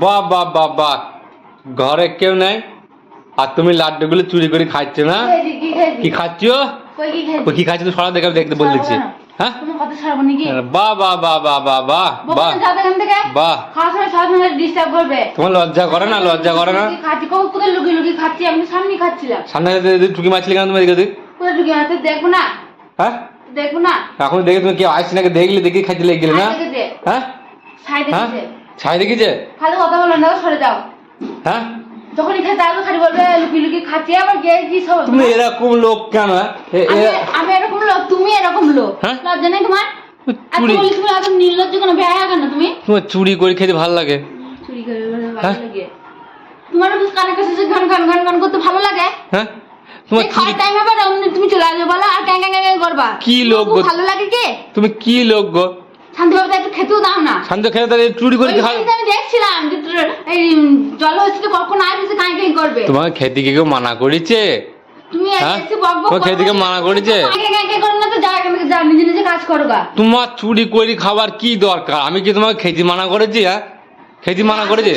বাহ বাহ ঘরে কেউ নাই? আর তুমি লাড্ডু লাড্ডুগুলো চুরি করে খাচ্ছ না? কি খাচ্ছ? কি খাচ্ছ? তুই সরা দেখে দেখতে বল দিচ্ছি হ্যাঁ? সবসময় disturb করবে। তোমার লজ্জা করে না লজ্জা করে না? খাচ্ছি, কো- কোথায় লুকিয়ে লুকিয়ে খাচ্ছি? আমি তো খাচ্ছিলাম। সামনে টুকি মারছিলে কেন তুমি দেখব না? হ্যাঁ? দেখব না? এখন দেখে তুমি নাকি দেখলে দেখে খাইতে লেগে গেলে না? হ্যাঁ? হ্যাঁ? ছাই দেখেছে? ফালতু কথা বলো না, সরে যাও। হ্যাঁ? যখনই খেতে আসবে খালি বলবে লুকিয়ে লুকিয়ে খাচ্ছি আবার গিয়ে কি সব তুমি এরকম লোক কেন? আমি এরকম লোক তুমি এরকম লোক? লজ্জা নেই তোমার? চুরি। তুমি এত নির্লজ্জ কেন? বেহায়া কেন তুমি? তোমার চুরি করে খেতে ভালো লাগে। চুরি করে বেড়াতে ভালো? লাগে। তোমার কানে কাছে গান গান গান গান করতে ভালো লাগে। হ্যাঁ? তোমার খাওয়ার টাইমে আবার তুমি চলে আসবে বলো আর ক্যাং ক্যাং করবা। কি লোক গো? ভালো লাগে কি? তুমি কি লোক গো? শান্তিভাবে একটু খেতেও দাও না। শান্ত খেতে তাহলে চুরি করে খাও। আমি দেখছিলাম যে এই জল হচ্ছে কখন আসবে করবে। তোমাকে খেতে কি কেউ মানা করেছে? তুমি হ্যাঁ? এসে বক বক খেতে কেউ মানা করেছে? করো না তো যা যা নিজে নিজে কাজ করো গা। তোমার চুরি করে খাবার কি দরকার? আমি কি তোমাকে খেতে মানা করেছি হ্যাঁ? খেতে মানা করেছে।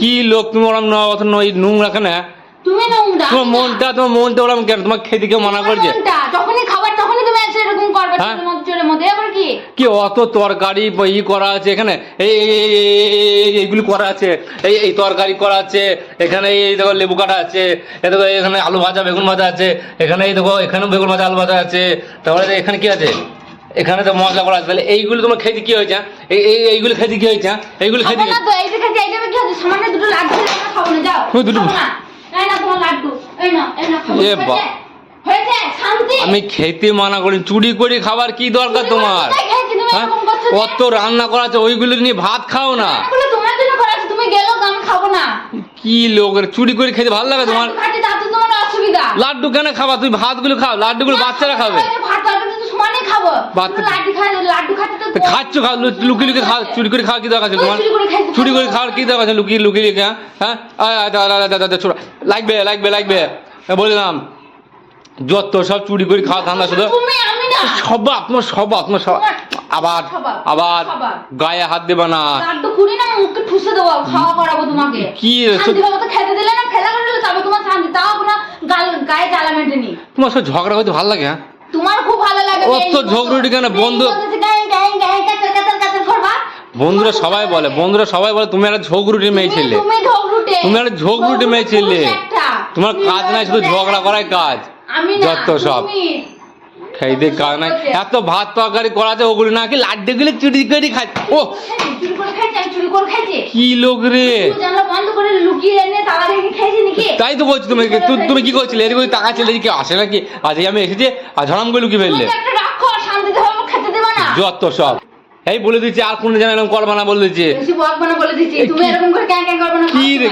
কি লোক তুমি ওরম ন- অত নোংরা কেন হ্যাঁ? তুমি নোংরা তোমার মনটা তোমার মনটা ওরম কেন? তোমার খেতে কেউ মানা করেছে? যখনই খাবার তখনই তুমি এসে এরকম করবে হ্যাঁ? মধ্যে এবার কি? কি অত তরকারি ই করা আছে এখানে? এই এই- এই- এই- এই- এই- এইগুলি করা আছে। এই এই তরকারি করা আছে। এখানে এই দেখো লেবু কাটা আছে। এ দেখো এখানে আলু ভাজা বেগুন ভাজা আছে। এখানে এই দেখো এখানেও বেগুন ভাজা আলু ভাজা আছে। তারপরে এখানে কি আছে? এখানে তো মশলা করা আছে। তাহলে এইগুলো তোমার খেতে কি হয়েছে হ্যাঁ? এই এই- এইগুলো খেতে কি হয়েছে হ্যাঁ? এইগুলো খেতে না তো এইটা কি সামান্য দুটো আমরা খাব না যাও। দুটো- না। এই না তোমার লাড্ডু। এই না এই না এ বা- হয়েছে? শান্তি? আমি খেতে মানা করি চুরি করে খাবার কি দরকার তোমার? তুমি হ্যাঁ? রান্না করা আছে ওইগুলো নিয়ে ভাত খাও না। এগুলো তোমার জন্য করা আছে, তুমি গেলেও আমি খাব না। কি লোকের চুরি করে খেতে ভালো লাগে তোমার? লাড্ডু খাচ্ছি তাতে তোমার অসুবিধা। লাড্ডু কেন খাবা? তুই ভাতগুলো খাও লাড্ডুগুলো বাচ্চারা খাবে। ওই ভাত তরকারি সমানে খাব। লাড্ডু খাই লাড্ডু খাচ্ছি লু- লুকিয়ে লুকিয়ে খাও চুরি করে খাওয়া কি দরকার আছে তোমার? চুরি করে। খাওয়ার কি দরকার আছে লুকিয়ে লুকিয়ে লুকিয়ে হ্যাঁ? হ্যাঁ ছোড়া। লাগবে লাগবে লাগবে। এ, বললাম যত সব চুরি করে খাওয়া ধান্দা শুধু আমি না। স্বভাব তোমার স্বভাব আবার আবার গায়ে হাত দেবা না। কি সব- তোমার সব ঝগড়া করতে ভালো লাগে হ্যাঁ? তোমার খুব ভালো লাগে অত কেন? বন্ধু- বন্ধুরা সবাই বলে বন্ধুরা সবাই বলে তুমি একটা ঝগড়ুটি মেয়ে ছেলে তুমি একটা ঝগড়ুটে মেয়ে ছেলে। তোমার কাজ নাই শুধু ঝগড়া করাই কাজ। আমি না যত সব। খাইতে কাজ নাই। এত ভাত তরকারি করা আছে ওগুলো নাকি লাড্ডু গুলো চুরি করে খাই ও! কি লোক রে? তুই তো বলছি তুমি তুমি কি করছিলে? ওই টাকা ছেলে কি আসে নাকি? আজকে আমি এসেছি আর ঝড়াম করে লুকিয়ে ফেললে তুমি একটা রাক্ষস শান্তিতে ভাবে খেতে দেবে না যত সব। এই বলে দিচ্ছি আর কোনো জানা এরকম করবা না বলে দিচ্ছি। বেশি বক বলে দিচ্ছি। তুমি এরকম করে ক্যাঁ ক্যাঁ করবে কি রে?